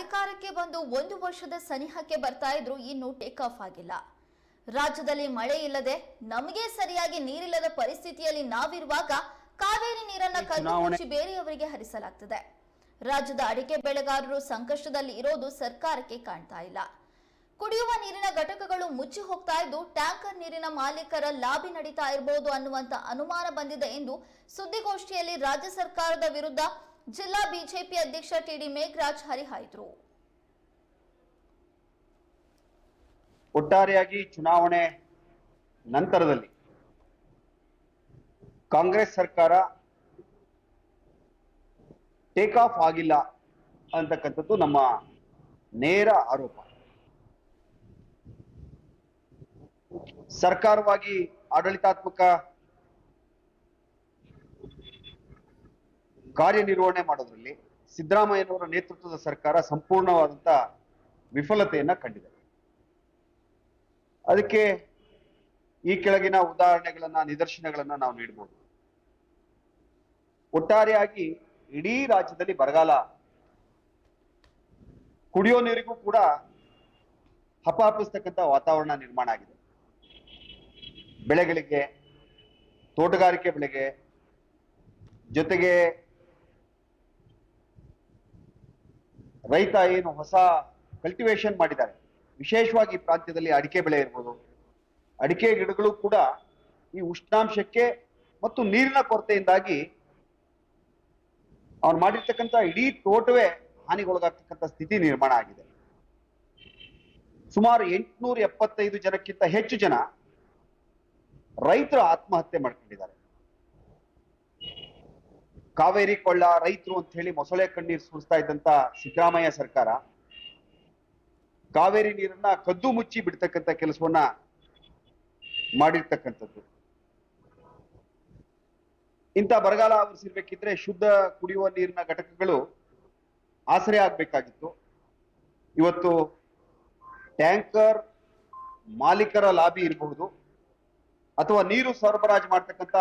ಅಧಿಕಾರಕ್ಕೆ ಬಂದು ಒಂದು ವರ್ಷದ ಸನಿಹಕ್ಕೆ ಬರ್ತಾ ಇದ್ರು ಇನ್ನೂ ಟೇಕ್ ಆಫ್ ಆಗಿಲ್ಲ. ರಾಜ್ಯದಲ್ಲಿ ಮಳೆ ಇಲ್ಲದೆ ನಮಗೆ ಸರಿಯಾಗಿ ನೀರಿಲ್ಲದ ಪರಿಸ್ಥಿತಿಯಲ್ಲಿ ನಾವಿರುವಾಗ ಕಾವೇರಿ ನೀರನ್ನ ಕಲ್ಲು ಬೇರೆಯವರಿಗೆ ಹರಿಸಲಾಗ್ತದೆ. ರಾಜ್ಯದ ಅಡಿಕೆ ಬೆಳೆಗಾರರು ಸಂಕಷ್ಟದಲ್ಲಿ ಇರೋದು ಸರ್ಕಾರಕ್ಕೆ ಕಾಣ್ತಾ ಇಲ್ಲ. ಕುಡಿಯುವ ನೀರಿನ ಘಟಕಗಳು ಮುಚ್ಚಿ ಹೋಗ್ತಾ ಇದ್ದು ಟ್ಯಾಂಕರ್ ನೀರಿನ ಮಾಲೀಕರ ಲಾಭಿ ನಡೀತಾ ಇರಬಹುದು ಅನ್ನುವಂತ ಅನುಮಾನ ಬಂದಿದೆ ಎಂದು ಸುದ್ದಿಗೋಷ್ಠಿಯಲ್ಲಿ ರಾಜ್ಯ ಸರ್ಕಾರದ ವಿರುದ್ಧ ಜಿಲ್ಲಾ ಬಿಜೆಪಿ ಅಧ್ಯಕ್ಷ ಟಿಡಿ ಮೇಘರಾಜ್ ಹರಿಹಾಯ್ದರು. ಒಟ್ಟಾರೆಯಾಗಿ ಚುನಾವಣೆ ನಂತರದಲ್ಲಿ ಕಾಂಗ್ರೆಸ್ ಸರ್ಕಾರ ಟೇಕ್ ಆಫ್ ಆಗಿಲ್ಲ ಅಂತಕ್ಕಂಥದ್ದು ನಮ್ಮ ನೇರ ಆರೋಪ. ಸರ್ಕಾರವಾಗಿ ಆಡಳಿತಾತ್ಮಕ ಕಾರ್ಯನಿರ್ವಹಣೆ ಮಾಡೋದ್ರಲ್ಲಿ ಸಿದ್ದರಾಮಯ್ಯನವರ ನೇತೃತ್ವದ ಸರ್ಕಾರ ಸಂಪೂರ್ಣವಾದಂತ ವಿಫಲತೆಯನ್ನ ಕಂಡಿದೆ. ಅದಕ್ಕೆ ಈ ಕೆಳಗಿನ ಉದಾಹರಣೆಗಳನ್ನ, ನಿದರ್ಶನಗಳನ್ನ ನಾವು ನೀಡಬಹುದು ಒಟ್ಟಾರೆಯಾಗಿ ಇಡೀ ರಾಜ್ಯದಲ್ಲಿ ಬರಗಾಲ ಕುಡಿಯೋ ನೀರಿಗೂ ಕೂಡ ಹಪಾಪಿಸ್ತಕ್ಕಂಥ ವಾತಾವರಣ ನಿರ್ಮಾಣ ಆಗಿದೆ. ಬೆಳೆಗಳಿಗೆ, ತೋಟಗಾರಿಕೆ ಬೆಳೆಗೆ ಜೊತೆಗೆ ರೈತ ಏನು ಹೊಸ ಕಲ್ಟಿವೇಶನ್ ಮಾಡಿದ್ದಾರೆ. ವಿಶೇಷವಾಗಿ ಈ ಪ್ರಾಂತ್ಯದಲ್ಲಿ ಅಡಿಕೆ ಬೆಳೆ ಇರ್ಬೋದು. ಅಡಿಕೆ ಗಿಡಗಳು ಕೂಡ ಈ ಉಷ್ಣಾಂಶಕ್ಕೆ ಮತ್ತು ನೀರಿನ ಕೊರತೆಯಿಂದಾಗಿ ಅವ್ರು ಮಾಡಿರ್ತಕ್ಕಂಥ ಇಡೀ ತೋಟವೇ ಹಾನಿಗೊಳಗಾಗ್ತಕ್ಕಂಥ ಸ್ಥಿತಿ ನಿರ್ಮಾಣ ಆಗಿದೆ. ಸುಮಾರು ಎಂಟುನೂರ ಎಪ್ಪತ್ತೈದು ಜನಕ್ಕಿಂತ ಹೆಚ್ಚು ಜನ ರೈತರು ಆತ್ಮಹತ್ಯೆ ಮಾಡ್ಕೊಂಡಿದ್ದಾರೆ. ಕಾವೇರಿ ಕೊಳ್ಳ ರೈತರು ಅಂತ ಹೇಳಿ ಮೊಸಳೆ ಕಣ್ಣೀರು ಸುರಿಸ್ತಾ ಇದ್ದಂತ ಸಿದ್ದರಾಮಯ್ಯ ಸರ್ಕಾರ ಕಾವೇರಿ ನೀರನ್ನ ಕದ್ದು ಮುಚ್ಚಿ ಬಿಡ್ತಕ್ಕಂಥ ಕೆಲಸವನ್ನ ಮಾಡಿರ್ತಕ್ಕಂಥದ್ದು. ಇಂಥ ಬರಗಾಲ ಆವರಿಸಿರ್ಬೇಕಿದ್ರೆ ಶುದ್ಧ ಕುಡಿಯುವ ನೀರಿನ ಘಟಕಗಳು ಆಸರೆ ಆಗ್ಬೇಕಾಗಿತ್ತು. ಇವತ್ತು ಟ್ಯಾಂಕರ್ ಮಾಲೀಕರ ಲಾಬಿ ಇರಬಹುದು ಅಥವಾ ನೀರು ಸರಬರಾಜು ಮಾಡ್ತಕ್ಕಂಥ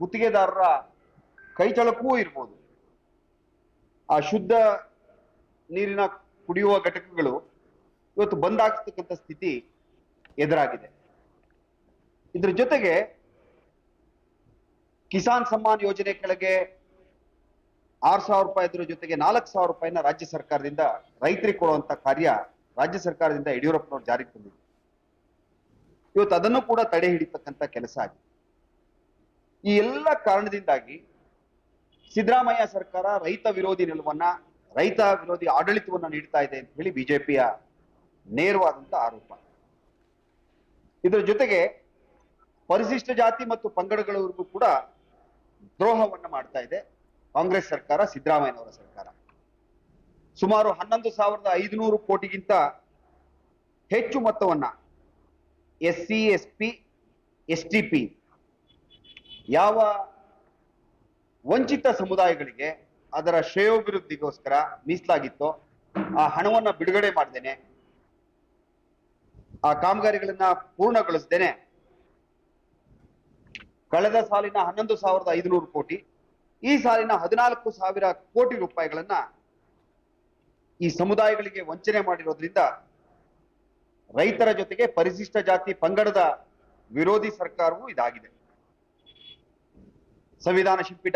ಗುತ್ತಿಗೆದಾರರ ಕೈಚಳಕವೂ ಇರ್ಬೋದು. ಆ ಶುದ್ಧ ನೀರಿನ ಕುಡಿಯುವ ಘಟಕಗಳು ಇವತ್ತು ಬಂದಾಗ್ತಕ್ಕಂಥ ಸ್ಥಿತಿ ಎದುರಾಗಿದೆ. ಇದ್ರ ಜೊತೆಗೆ ಕಿಸಾನ್ ಸಮ್ಮಾನ್ ಯೋಜನೆ ಕೆಳಗೆ ಆರ್ ಸಾವಿರ ರೂಪಾಯಿ ಇದ್ರ ಜೊತೆಗೆ ನಾಲ್ಕು ಸಾವಿರ ರೂಪಾಯಿನ ರಾಜ್ಯ ಸರ್ಕಾರದಿಂದ ರೈತರಿಗೆ ಕೊಡುವಂತ ಕಾರ್ಯ ರಾಜ್ಯ ಸರ್ಕಾರದಿಂದ ಯಡಿಯೂರಪ್ಪನವ್ರು ಜಾರಿಗೆ ತಂದಿದೆ ಇವತ್ತು ಅದನ್ನು ಕೂಡ ತಡೆ ಹಿಡಿತಕ್ಕಂಥ ಕೆಲಸ ಆಗಿದೆ. ಈ ಎಲ್ಲ ಕಾರಣದಿಂದಾಗಿ ಸಿದ್ದರಾಮಯ್ಯ ಸರ್ಕಾರ ರೈತ ವಿರೋಧಿ ನಿಲುವನ್ನ, ರೈತ ವಿರೋಧಿ ಆಡಳಿತವನ್ನ ನೀಡ್ತಾ ಇದೆ ಅಂತ ಹೇಳಿ ಬಿಜೆಪಿಯ ನೇರವಾದಂತ ಆರೋಪ. ಇದರ ಜೊತೆಗೆ ಪರಿಶಿಷ್ಟ ಜಾತಿ ಮತ್ತು ಪಂಗಡಗಳವರೆಗೂ ಕೂಡ ದ್ರೋಹವನ್ನ ಮಾಡ್ತಾ ಇದೆ ಕಾಂಗ್ರೆಸ್ ಸರ್ಕಾರ, ಸಿದ್ದರಾಮಯ್ಯನವರ ಸರ್ಕಾರ. ಸುಮಾರು ಹನ್ನೊಂದು ಸಾವಿರದ ಐದುನೂರು ಕೋಟಿಗಿಂತ ಹೆಚ್ಚು ಮೊತ್ತವನ್ನ S C S P S T P ಯಾವ ವಂಚಿತ ಸಮುದಾಯಗಳಿಗೆ ಅದರ ಶ್ರೇಯೋಭಿವೃದ್ಧಿಗೋಸ್ಕರ ಮೀಸಲಾಗಿತ್ತು. ಆ ಹಣವನ್ನ ಬಿಡುಗಡೆ ಮಾಡ್ದೇನೆ. ಆ ಕಾಮಗಾರಿಗಳನ್ನ ಪೂರ್ಣಗೊಳಿಸ್ದೇನೆ. ಕಳೆದ ಸಾಲಿನ ಹನ್ನೊಂದು ಸಾವಿರದ ಐದುನೂರು ಕೋಟಿ, ಈ ಸಾಲಿನ ಹದಿನಾಲ್ಕು ಸಾವಿರ ಕೋಟಿ ರೂಪಾಯಿಗಳನ್ನ ಈ ಸಮುದಾಯಗಳಿಗೆ ವಂಚನೆ ಮಾಡಿರೋದ್ರಿಂದ ರೈತರ ಜೊತೆಗೆ ಪರಿಶಿಷ್ಟ ಜಾತಿ ಪಂಗಡದ ವಿರೋಧಿ ಸರ್ಕಾರವೂ ಇದಾಗಿದೆ. ಸಂವಿಧಾನ ಶಿಲ್ಪಿ